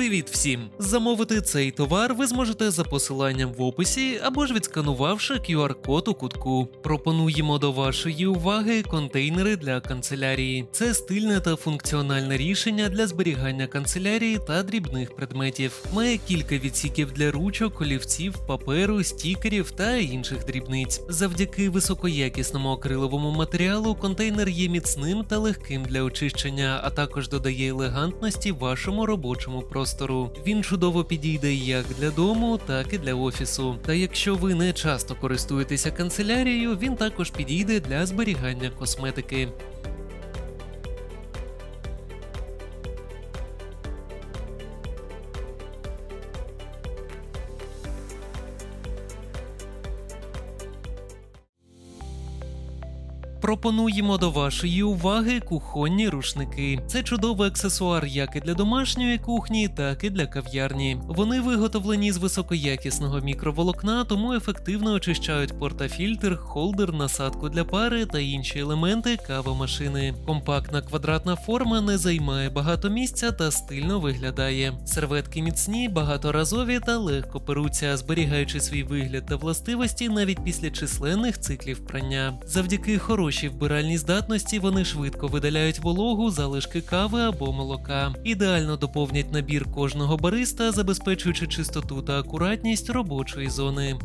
Привіт всім! Замовити цей товар ви зможете за посиланням в описі або ж відсканувавши QR-код у кутку. Пропонуємо до вашої уваги контейнери для канцелярії. Це стильне та функціональне рішення для зберігання канцелярії та дрібних предметів. Має кілька відсіків для ручок, олівців, паперу, стікерів та інших дрібниць. Завдяки високоякісному акриловому матеріалу контейнер є міцним та легким для очищення, а також додає елегантності вашому робочому простору. Він чудово підійде як для дому, так і для офісу. Та якщо ви не часто користуєтеся канцелярією, він також підійде для зберігання косметики. Пропонуємо до вашої уваги кухонні рушники. Це чудовий аксесуар як і для домашньої кухні, так і для кав'ярні. Вони виготовлені з високоякісного мікроволокна, тому ефективно очищають портафільтр, холдер, насадку для пари та інші елементи кавомашини. Компактна квадратна форма не займає багато місця та стильно виглядає. Серветки міцні, багаторазові та легко перуться, зберігаючи свій вигляд та властивості навіть після численних циклів прання. Завдяки хорошій вбиральній здатності вони швидко видаляють вологу, залишки кави або молока. Ідеально доповнять набір кожного бариста, забезпечуючи чистоту та акуратність робочої зони.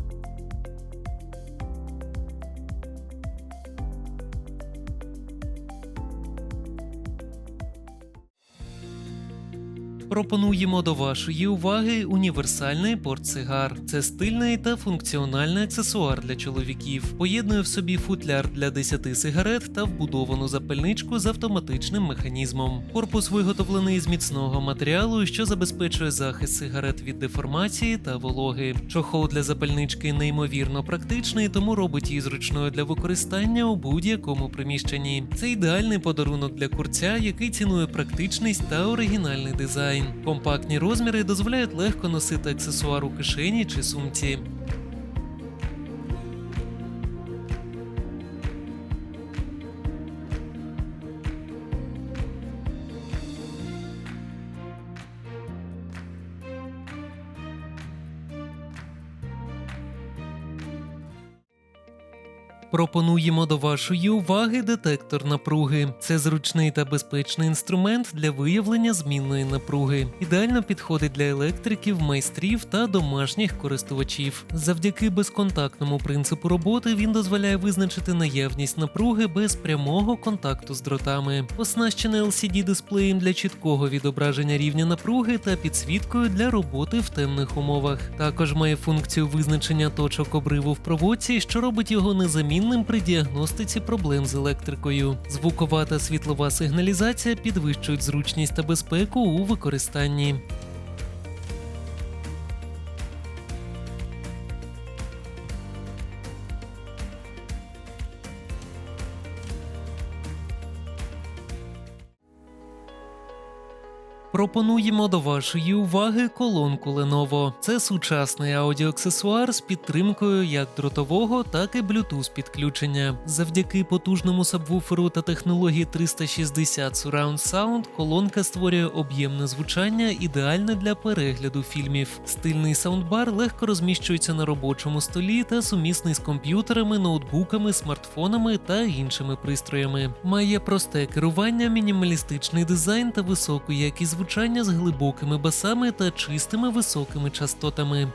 Пропонуємо до вашої уваги універсальний портсигар. Це стильний та функціональний аксесуар для чоловіків. Поєднує в собі футляр для 10 сигарет та вбудовану запальничку з автоматичним механізмом. Корпус виготовлений з міцного матеріалу, що забезпечує захист сигарет від деформації та вологи. Чохол для запальнички неймовірно практичний, тому робить її зручною для використання у будь-якому приміщенні. Це ідеальний подарунок для курця, який цінує практичність та оригінальний дизайн. Компактні розміри дозволяють легко носити аксесуар у кишені чи сумці. Пропонуємо до вашої уваги детектор напруги. Це зручний та безпечний інструмент для виявлення змінної напруги. Ідеально підходить для електриків, майстрів та домашніх користувачів. Завдяки безконтактному принципу роботи він дозволяє визначити наявність напруги без прямого контакту з дротами. Оснащений LCD дисплеєм для чіткого відображення рівня напруги та підсвіткою для роботи в темних умовах. Також має функцію визначення точок обриву в проводці, що робить його незамінним при діагностиці проблем з електрикою. Звукова та світлова сигналізація підвищують зручність та безпеку у використанні. Пропонуємо до вашої уваги колонку Lenovo. Це сучасний аудіоаксесуар з підтримкою як дротового, так і Bluetooth підключення. Завдяки потужному сабвуферу та технології 360 Surround Sound колонка створює об'ємне звучання, ідеальне для перегляду фільмів. Стильний саундбар легко розміщується на робочому столі та сумісний з комп'ютерами, ноутбуками, смартфонами та іншими пристроями. Має просте керування, мінімалістичний дизайн та високу якість звучання з глибокими басами та чистими високими частотами.